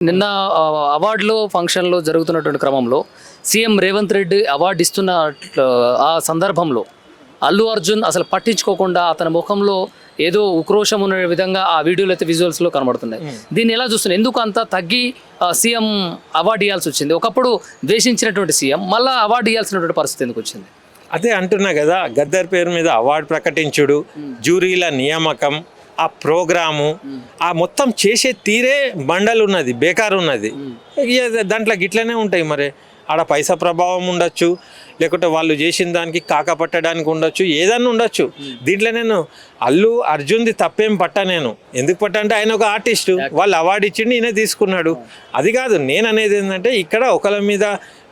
నిన్న అవార్డులో ఫంక్షన్లో జరుగుతున్నటువంటి క్రమంలో సీఎం రేవంత్ రెడ్డి అవార్డు ఇస్తున్న ఆ సందర్భంలో అల్లు అర్జున్ అసలు పట్టించుకోకుండా అతని ముఖంలో ఏదో ఉక్రోషం ఉన్న విధంగా ఆ వీడియోలు అయితే విజువల్స్లో కనబడుతున్నాయి. దీన్ని ఎలా చూస్తున్నారు? ఎందుకు అంత తగ్గి సీఎం అవార్డు ఇవ్వాల్సి వచ్చింది? ఒకప్పుడు ద్వేషించినటువంటి సీఎం మళ్ళీ అవార్డు ఇవ్వాల్సినటువంటి పరిస్థితి ఎందుకు వచ్చింది? అదే అంటున్నా కదా గద్దర్ పేరు మీద అవార్డు ప్రకటించుడు జ్యూరీల నియామకం ఆ ప్రోగ్రాము ఆ మొత్తం చేసే తీరే బండలు ఉన్నది బేకార్ ఉన్నది దాంట్లో గిట్లనే ఉంటాయి మరి. ఆడ పైసా ప్రభావం ఉండొచ్చు లేకుంటే వాళ్ళు చేసిన దానికి కాక పట్టడానికి ఉండొచ్చు ఏదన్నా ఉండొచ్చు. దీంట్లో నేను అల్లు అర్జున్ది తప్పేం పట్ట నేను. ఎందుకు పట్ట అంటే ఆయన ఒక ఆర్టిస్టు వాళ్ళు అవార్డు ఇచ్చిండి ఈయన తీసుకున్నాడు. అది కాదు నేను అనేది ఏంటంటే ఇక్కడ ఒకరి మీద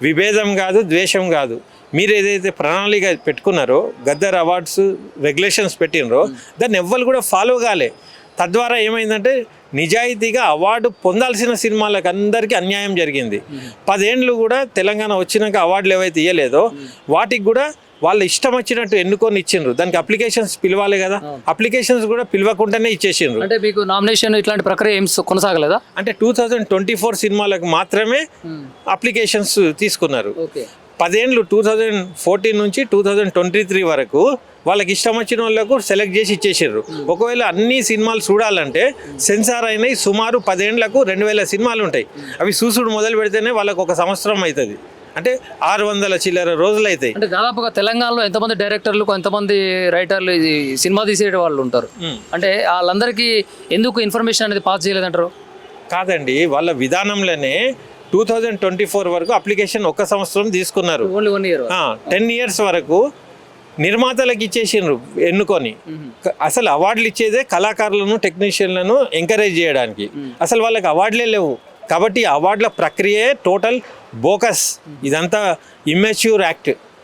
విభేదం కాదు ద్వేషం కాదు. మీరు ఏదైతే ప్రణాళిక పెట్టుకున్నారో గద్దర్ అవార్డ్స్ రెగ్యులేషన్స్ పెట్టినరో దాన్ని ఎవ్వరు కూడా ఫాలో కాలే. తద్వారా ఏమైందంటే నిజాయితీగా అవార్డు పొందాల్సిన సినిమాలకు అందరికీ అన్యాయం జరిగింది. పదేండ్లు కూడా తెలంగాణ వచ్చినాక అవార్డులు ఏవైతే ఇవ్వలేదో వాటికి కూడా వాళ్ళు ఇష్టం వచ్చినట్టు ఎన్నుకొని ఇచ్చిండ్రు. దానికి అప్లికేషన్స్ పిలవాలి కదా. అప్లికేషన్స్ కూడా పిలవకుండానే ఇచ్చేసిండ్రు. అంటే మీకు నామినేషన్ ఇట్లాంటి ప్రక్రియ ఏం కొనసాగలేదా? అంటే టూ థౌజండ్ ట్వంటీ ఫోర్ సినిమాలకు మాత్రమే అప్లికేషన్స్ తీసుకున్నారు. పదేండ్లు టూ థౌజండ్ ఫోర్టీన్ నుంచి టూ థౌజండ్ ట్వంటీ త్రీ వరకు వాళ్ళకి ఇష్టం వచ్చిన వాళ్ళకు సెలెక్ట్ చేసి ఇచ్చేసారు ఒకవేళ అన్ని సినిమాలు చూడాలంటే సెన్సార్ అయినాయి సుమారు పదేండ్లకు రెండు వేల సినిమాలు ఉంటాయి. అవి చూసుడు మొదలు పెడితేనే వాళ్ళకు ఒక సంవత్సరం అవుతుంది అంటే ఆరు వందల చిల్లర రోజులు అవుతాయి అంటే దాదాపుగా తెలంగాణలో ఎంతమంది డైరెక్టర్లు ఎంతమంది రైటర్లు ఇది సినిమా తీసే వాళ్ళు ఉంటారు. అంటే వాళ్ళందరికీ ఎందుకు ఇన్ఫర్మేషన్ అనేది పాస్ చేయలేదంటారు? కాదండి వాళ్ళ విధానంలోనే టూ థౌజండ్ ట్వంటీ ఫోర్ వరకు అప్లికేషన్ ఒక సంవత్సరం తీసుకున్నారు. టెన్ ఇయర్స్ వరకు. నిర్మాతలకు ఇచ్చేసిండ్రు ఎన్నుకొని. అసలు అవార్డులు ఇచ్చేదే కళాకారులను టెక్నీషియన్లను ఎంకరేజ్ చేయడానికి. అసలు వాళ్ళకి అవార్డులే లేవు. కాబట్టి అవార్డుల ప్రక్రియే టోటల్ బోకస్ ఇదంతా ఇమ్మెచ్యూర్ యాక్ట్